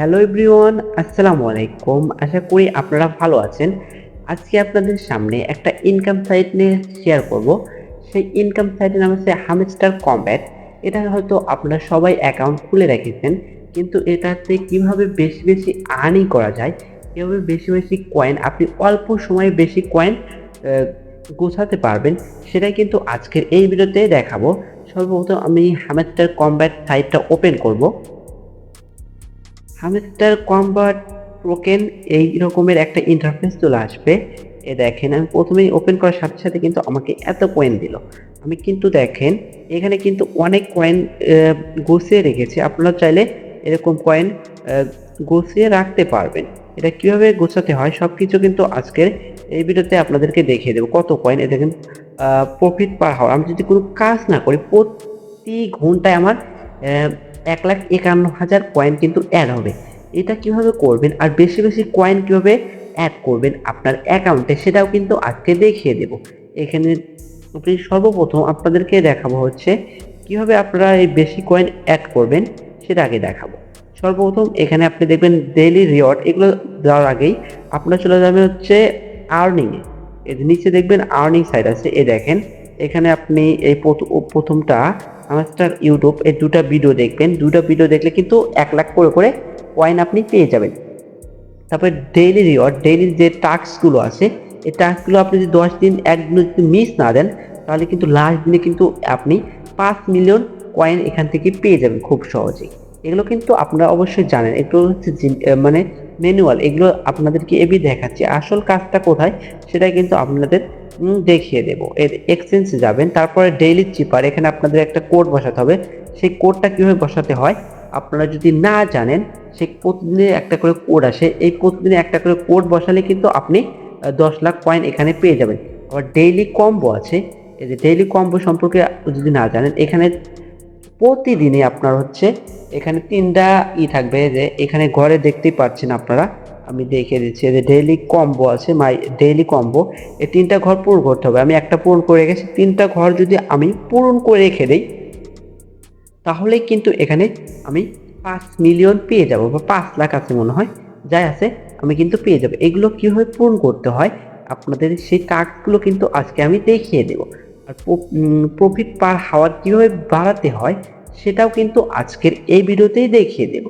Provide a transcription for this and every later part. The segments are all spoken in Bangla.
হ্যালো এভরিওয়ান, আসসালামু আলাইকুম। আশা করি আপনারা ভালো আছেন। আজকে আপনাদের সামনে একটা ইনকাম সাইট নিয়ে শেয়ার করব। সেই ইনকাম সাইটের নাম হচ্ছে হামস্টার কম্ব্যাট এটা হয়তো আপনারা সবাই অ্যাকাউন্ট খুলে রেখেছেন, কিন্তু এটাতে কীভাবে বেশি বেশি আর্নিং করা যায়, কীভাবে বেশি বেশি কয়েন আপনি অল্প সময়ে বেশি কয়েন গোছাতে পারবেন, সেটাই কিন্তু আজকের এই ভিডিওতে দেখাবো। সর্বপ্রথম আমি হামস্টার কম্ব্যাট সাইটটা ওপেন করব। হামস্টার কম্বার্ট টোকেন এই রকমের একটা ইন্টারফেস চলে আসবে। এ দেখেন, আমি প্রথমেই ওপেন করার সাথে সাথে কিন্তু আমাকে এত কয়েন দিল। আমি কিন্তু দেখেন, এখানে কিন্তু অনেক কয়েন গুছিয়ে রেখেছি। আপনারা চাইলে এরকম কয়েন গুছিয়ে রাখতে পারবেন। এটা কীভাবে গোছাতে হয় সব কিছু কিন্তু আজকের এই ভিডিওতে আপনাদেরকে দেখিয়ে দেবো। কত কয়েন এ দেখেন প্রফিট পার হওয়ার আমি যদি কোনো কাজ না করি, প্রতি ঘন্টায় আমার এক লাখ একান্ন হাজার কয়েন কিন্তু অ্যাড হবে। এটা কীভাবে করবেন আর বেশি বেশি কয়েন কীভাবে অ্যাড করবেন আপনার অ্যাকাউন্টে সেটাও কিন্তু আজকে দেখিয়ে দেব। এখানে আপনি সর্বপ্রথম আপনাদেরকে দেখাবো হচ্ছে কীভাবে আপনারা এই বেশি কয়েন অ্যাড করবেন, সেটা আগে দেখাবো। সর্বপ্রথম এখানে আপনি দেখবেন ডেইলি রিওয়ার্ড এগুলো দেওয়ার আগেই আপনার চলে যাবে হচ্ছে আর্নিংয়ে এর নিচে দেখবেন আর্নিং সাইড আছে, এ দেখেন। এখানে আপনি এই প্রথ- প্রথমটা আমাস্টার ইউটিউব এই দুটা ভিডিও দেখবেন। দুটো ভিডিও দেখলে কিন্তু এক লাখ করে করে কয়েন আপনি পেয়ে যাবেন। তারপরে ডেইলি রিওয়ার্ড ডেইলি যে টাস্কগুলো আছে, এই টাস্কগুলো আপনি যদি দশ দিন একদিন যদি মিস না দেন, তাহলে কিন্তু লাস্ট দিনে কিন্তু আপনি পাঁচ মিলিয়ন কয়েন এখান থেকে পেয়ে যাবেন খুব সহজেই। এগুলো কিন্তু আপনারা অবশ্যই জানেন। এগুলো হচ্ছে মানে ম্যানুয়াল এগুলো আপনাদেরকে এবি দেখাচ্ছি। আসল কাজটা কোথায়? সেটা কিন্তু আপনাদের দেখিয়ে দেবো। এর এক্সচেঞ্জে যাবেন, তারপরে ডেইলি চিপার এখানে আপনাদের একটা কোড বসাতে হবে। সেই কোডটা কীভাবে বসাতে হয়? আপনারা যদি না জানেন, সেই প্রতিদিনে একটা করে কোড আসে। এই প্রতিদিনে একটা করে কোড বসালে কিন্তু আপনি দশ লাখ কয়েন এখানে পেয়ে যাবেন। আবার ডেইলি কম্বো আছে। এই যে ডেইলি কম্বো সম্পর্কে যদি না জানেন, এখানে প্রতিদিনই আপনার হচ্ছে এখানে তিনটা ই থাকবে যে এখানে ঘরে দেখতেই পাচ্ছেন আপনারা। আমি দেখিয়ে দিচ্ছি যে ডেইলি কম্বো আছে মাই ডেইলি কম্বো এই তিনটা ঘর পূরণ করতে হবে। আমি একটা পূরণ করে রেখেছি, তিনটা ঘর যদি আমি পূরণ করে রেখে দিই তাহলেই কিন্তু এখানে আমি পাঁচ মিলিয়ন পেয়ে যাব, বা পাঁচ লাখ আছে মনে হয়, যাই আছে, আমি কিন্তু পেয়ে যাব। এগুলো কীভাবে পূরণ করতে হয়, আপনাদের সেই টাস্কগুলো কিন্তু আজকে আমি দেখিয়ে দেব। আর প্রফিট পার হাওয়ার কীভাবে বাড়াতে হয়, সেটাও কিন্তু আজকের এই ভিডিওতেই দেখিয়ে দেব।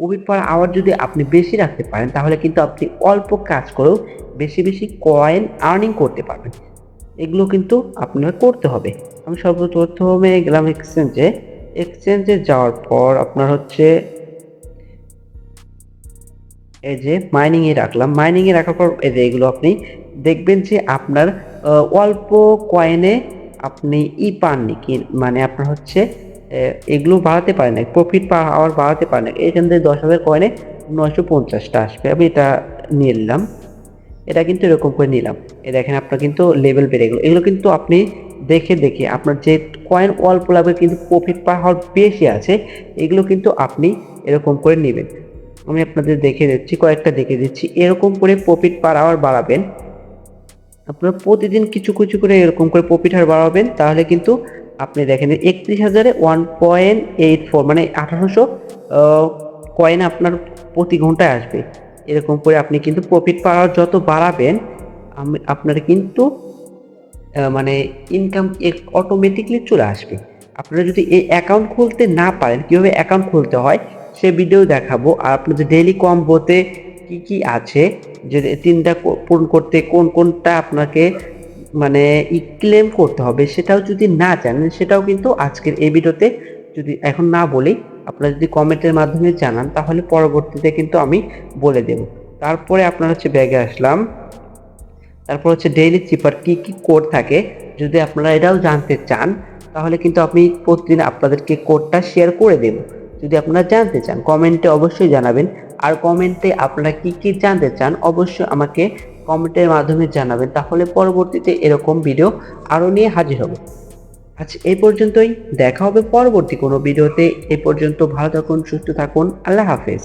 প্রফিট পার আওয়ার যদি আপনি বেশি রাখতে পারেন, তাহলে কিন্তু আপনি অল্প কাজ করেও বেশি বেশি কয়েন আর্নিং করতে পারবেন। এগুলো কিন্তু আপনার করতে হবে। আমি সর্বপ্রথমে গেলাম এক্সচেঞ্জে এক্সচেঞ্জে যাওয়ার পর আপনার হচ্ছে এই যে মাইনিংয়ে রাখলাম। মাইনিংয়ে রাখার পর এই যে এগুলো আপনি দেখবেন যে আপনার অল্প কয়েনে আপনি ই পাননি কি মানে আপনার হচ্ছে এগুলো বাড়াতে পারেন না প্রফিট পার আওয়ার বাড়াতে পারেন না। এখান থেকে দশ হাজার কয়েনে নয়শো পঞ্চাশটা আসবে। আমি এটা নিয়ে নিলাম। এটা কিন্তু এরকম করে নিলাম। এ দেখেন আপনার কিন্তু লেভেল বেড়ে গেলো। এগুলো কিন্তু আপনি দেখে দেখে আপনার যে কয়েন অল্প লাগবে কিন্তু প্রফিট পার হওয়ার বেশি আছে, এগুলো কিন্তু আপনি এরকম করে নেবেন। আমি আপনাদের দেখে দিচ্ছি, কয়েকটা দেখে দিচ্ছি। এরকম করে প্রফিট পার আওয়ার বাড়াবেন। আপনারা প্রতিদিন কিছু কিছু করে এরকম করে প্রফিট হার বাড়াবেন, তাহলে কিন্তু আপনি দেখেন একত্রিশ হাজারে ওয়ান পয়েন্ট এইট ফোর মানে আঠারোশো কয়েন আপনার প্রতি ঘন্টায় আসবে। এরকম করে আপনি কিন্তু প্রফিট পাওয়ার যত বাড়াবেন আপনার কিন্তু মানে ইনকাম অটোমেটিকলি চলে আসবে। আপনারা যদি এই অ্যাকাউন্ট খুলতে না পারেন, কীভাবে অ্যাকাউন্ট খুলতে হয়, সে ভিডিও দেখাবো। আর আপনাদের ডেইলি কম্বোতে কি কি আছে? যে তিনটা পূরণ করতে কোন কোনটা আপনাকে মানে ক্লেম করতে হবে সেটাও যদি না জানেন, সেটাও কিন্তু আজকের এই ভিডিওতে যদি এখন না বলি, আপনারা যদি কমেন্টের মাধ্যমে জানান, তাহলে পরবর্তীতে কিন্তু আমি বলে দেব। তারপরে আপনার হচ্ছে ব্যাগে আসলাম। তারপর হচ্ছে ডেইলি চিপার কি কি কোড থাকে, যদি আপনারা এটাও জানতে চান, তাহলে কিন্তু আমি প্রতিদিন আপনাদেরকে কোডটা শেয়ার করে দেব। যদি আপনারা জানতে চান কমেন্টে অবশ্যই জানাবেন। আর কমেন্টে আপনারা কি কি জানতে চান, অবশ্যই আমাকে কমেন্টের মাধ্যমে জানাবেন। তাহলে পরবর্তীতে এরকম ভিডিও আরও নিয়ে হাজির হব। আচ্ছা এই পর্যন্তই। দেখা হবে পরবর্তী কোনো ভিডিওতে এ পর্যন্ত ভালো থাকুন, সুস্থ থাকুন। আল্লাহ হাফেজ।